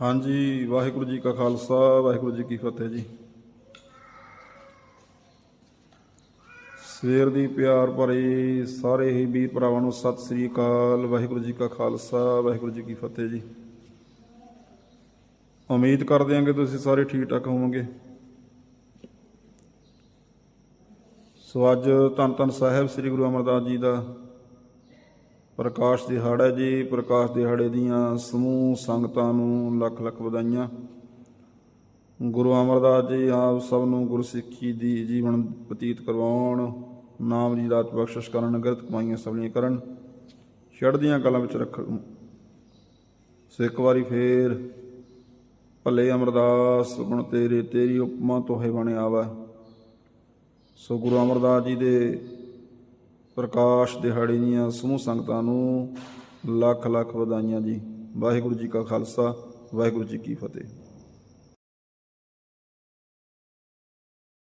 ਹਾਂਜੀ, ਵਾਹਿਗੁਰੂ ਜੀ ਕਾ ਖਾਲਸਾ, ਵਾਹਿਗੁਰੂ ਜੀ ਕੀ ਫਤਿਹ ਜੀ। ਸਵੇਰ ਦੀ ਪਿਆਰ ਭਰੀ ਸਾਰੇ ਹੀ ਵੀਰ ਭਰਾਵਾਂ ਨੂੰ ਸਤਿ ਸ੍ਰੀ ਅਕਾਲ, ਵਾਹਿਗੁਰੂ ਜੀ ਕਾ ਖਾਲਸਾ, ਵਾਹਿਗੁਰੂ ਜੀ ਕੀ ਫਤਿਹ ਜੀ। ਉਮੀਦ ਕਰਦੇ ਹਾਂ ਕਿ ਤੁਸੀਂ ਸਾਰੇ ਠੀਕ ਠਾਕ ਹੋਵੋਗੇ। ਸੋ ਅੱਜ ਧੰਨ ਧੰਨ ਸਾਹਿਬ ਸ੍ਰੀ ਗੁਰੂ ਅਮਰਦਾਸ ਜੀ ਦਾ ਪ੍ਰਕਾਸ਼ ਦਿਹਾੜਾ ਜੀ, ਪ੍ਰਕਾਸ਼ ਦਿਹਾੜੇ ਦੀਆਂ ਸਮੂਹ ਸੰਗਤਾਂ ਨੂੰ ਲੱਖ ਲੱਖ ਵਧਾਈਆਂ। ਗੁਰੂ ਅਮਰਦਾਸ ਜੀ ਆਪ ਸਭ ਨੂੰ ਗੁਰਸਿੱਖੀ ਦੀ ਜੀਵਨ ਬਤੀਤ ਕਰਵਾਉਣ, ਨਾਮ ਜੀ ਦਾਤ ਬਖਸ਼ਿਸ਼ ਕਰਨ ਗਰਤ ਕਮਾਈਆਂ ਸਭਲੀਆਂ ਕਰਨ। ਚੜ੍ਹਦੀਆਂ ਕਲਾਂ ਵਿੱਚ ਰੱਖਣ ਸੋ ਇੱਕ ਵਾਰੀ ਫੇਰ ਭਲੇ ਅਮਰਦਾਸ, ਗੁਣ ਤੇਰੇ, ਤੇਰੀ ਉਪਮਾ ਤੋਹੇ ਬਣੇ ਆਵਾ। ਸੋ ਗੁਰੂ ਅਮਰਦਾਸ ਜੀ ਦੇ ਪ੍ਰਕਾਸ਼ ਦਿਹਾੜੀ ਦੀਆਂ ਸਮੂਹ ਸੰਗਤਾਂ ਨੂੰ ਲੱਖ ਲੱਖ ਵਧਾਈਆਂ ਜੀ। ਵਾਹਿਗੁਰੂ ਜੀ ਕਾ ਖਾਲਸਾ, ਵਾਹਿਗੁਰੂ ਜੀ ਕੀ ਫਤਿਹ।